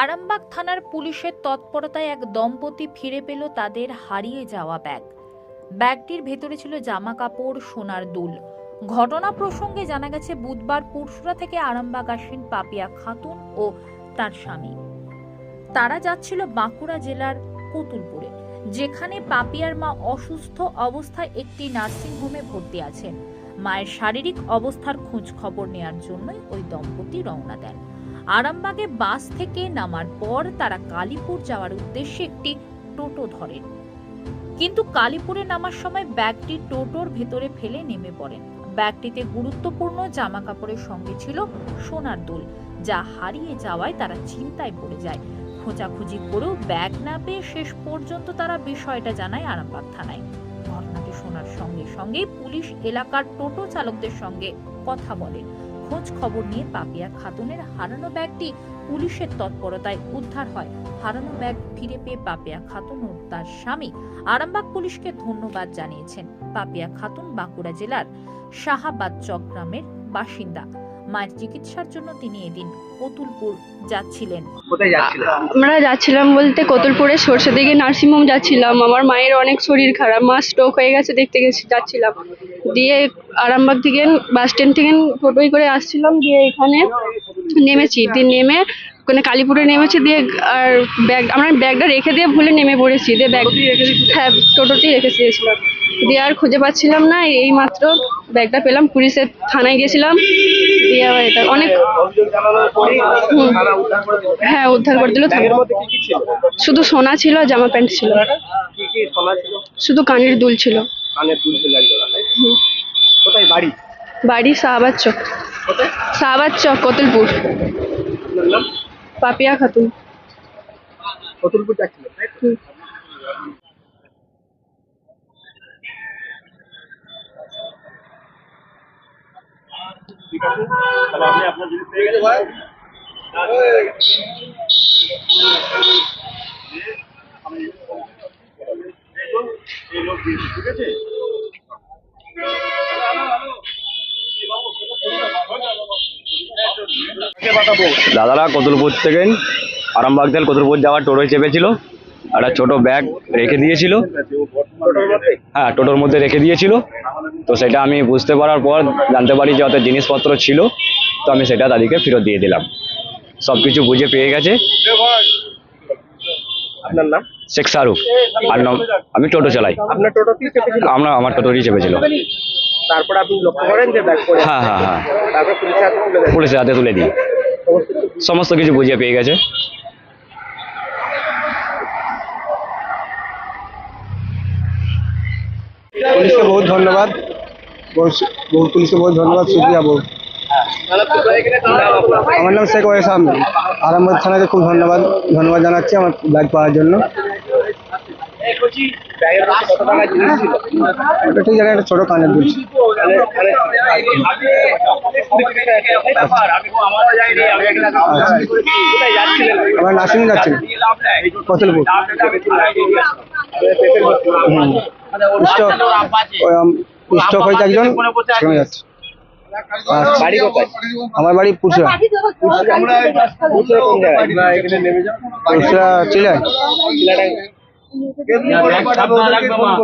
আরামবাগ থানার পুলিশের তৎপরতায় এক দম্পতি ফিরে পেল তাদের হারিয়ে যাওয়া ব্যাগ। ব্যাগটির ভেতরে ছিল জামা কাপড় সোনার দুল। ঘটনা প্রসঙ্গে জানা গেছে, বুধবার পুরসুরা থেকে আরামবাগ আসেন পাপিয়া খাতুন ও তার স্বামী। তারা যাচ্ছিল বাঁকুড়া জেলার কতুলপুরে, যেখানে পাপিয়ার মা অসুস্থ অবস্থায় একটি নার্সিংহোমে ভর্তি আছেন। মায়ের শারীরিক অবস্থার খোঁজ খবর নেয়ার জন্যই ওই দম্পতি রওনা দেন। আরামবাগে বাস থেকে নামার পর তারা কালীপুর যাওয়ার উদ্দেশ্যে একটি টোটো ধরেন কিন্তু কালীপুরে নামার সময় ব্যাগটি টোটোর ভেতরে ফেলে নেমে পড়েন ব্যাগটিতে গুরুত্বপূর্ণ জামা কাপড়ের সঙ্গে ছিল সোনার দুল, যা হারিয়ে যাওয়ায় তারা চিন্তায় পড়ে যায়। খোঁজাখুঁজি করেও ব্যাগ না পেয়ে শেষ পর্যন্ত তারা বিষয়টা জানায় আরামবাগ থানায়। ঘটনাটি শোনার সঙ্গে সঙ্গে পুলিশ এলাকার টোটো চালকদের সঙ্গে কথা বলেন খোঁজ খবর নিয়ে পাপিয়া খাতুনের হারানো ব্যাগটি পুলিশের তৎপরতায় উদ্ধার হয়। হারানো ব্যাগ ফিরে পেয়ে পাপিয়া খাতুন ও তার স্বামী আরামবাগ পুলিশকে ধন্যবাদ জানিয়েছেন। পাপিয়া খাতুন বাঁকুড়া জেলার শাহাবাদ চক গ্রামের বাসিন্দা। মায়ের চিকিৎসার জন্য তিনি এদিন কতুলপুর যাচ্ছিলেন। আমরা যাচ্ছিলাম বলতে কতুলপুরে সরষে দিকে নার্সিংহোম যাচ্ছিলাম। আমার মায়ের অনেক শরীর খারাপ মা স্ট্রোক হয়ে গেছে দেখতে গেছি যাচ্ছিলাম। দিয়ে আরামবাগ থেকে বাস স্ট্যান্ড থেকে টোটোই করে আসছিলাম দিয়ে এখানে নেমেছি। দিয়ে নেমে ওখানে কালীপুরে নেমেছি দিয়ে আর ব্যাগ আমরা ব্যাগটা রেখে দিয়ে ভুলে নেমে পড়েছি। দিয়ে ব্যাগ হ্যাঁ টোটোতেই রেখে দিয়েছিলাম। দিয়ে আর খুঁজে পাচ্ছিলাম না এই মাত্র ব্যাগটা পেলাম পুলিশের থানায় গেছিলাম দিয়ে আবার এটা অনেক হ্যাঁ উদ্ধার করে দিল শুধু সোনা ছিল জামা প্যান্ট ছিল। শুধু কানের দুল ছিল। কোথায় বাড়ি বাড়ি শাহবাজ চক। শাহবাজ চক কতুলপুর। পাপিয়া খাতুন। কতুলপুর যাচ্ছিল ঠিক আছে? তাহলে আপনি আপনার জিনিস পেয়ে গেছেন। আমি এই লোক দিয়েছি ঠিক আছে দাদারা কতুলপুর থেকে আরামবাগ থেকে কতুলপুর যাওয়ার টোটোয় চেপেছিল। একটা ছোট ব্যাগ রেখে দিয়েছিল। হ্যাঁ টোটোর মধ্যে রেখে দিয়েছিল। তো সেটা আমি বুঝতে পারার পর জানতে পারি যে ওদের জিনিসপত্র ছিল তো আমি সেটা তাদেরকে ফেরত দিয়ে দিলাম। সব কিছু বুঝে পেয়ে গেছে। আপনার নাম? শেখ শাহরুখ। আর নম- আমি টোটো চালাই। আপনার চেপেছিল? আমরা আমার টোটোরই চেপেছিল। তারপর আপনি লক্ষ্য করেন যে ব্যাগ পড়ে হ্যাঁ হ্যাঁ হ্যাঁ। তারপর দেন? পুলিশের হাতে তুলে দিই। সমস্ত কিছু? বুঝিয়ে পেয়ে গেছে। পুলিশকে বহুত ধন্যবাদ। বহুত- পুলিশকে বহুত ধন্যবাদ শুক্রিয়া বহুত। আমার নাম শেখ ওয়েস আহমেদ। আরামবাগ থানাকে খুব ধন্যবাদ ধন্যবাদ জানাচ্ছি আমার ব্যাগ পাওয়ার জন্য। ওটা ঠিক জানি একটা ছোটো কানের দুল। যাচ্ছিলেন আমার নার্সিং যাচ্ছিল কতলপুর। হুম। স্টক স্টক হয়েছে একজন সেখানে যাচ্ছে। আর বাড়ি কোথায়? আমার বাড়ি পুরসুরা।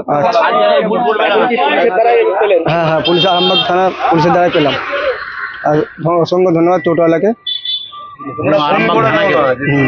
আচ্ছা। হ্যাঁ হ্যাঁ পুলিশ আরামবাগ থানা পুলিশের দ্বারা পেলাম। আর অসংখ্য ধন্যবাদ টোটোওয়ালাকে। হুম।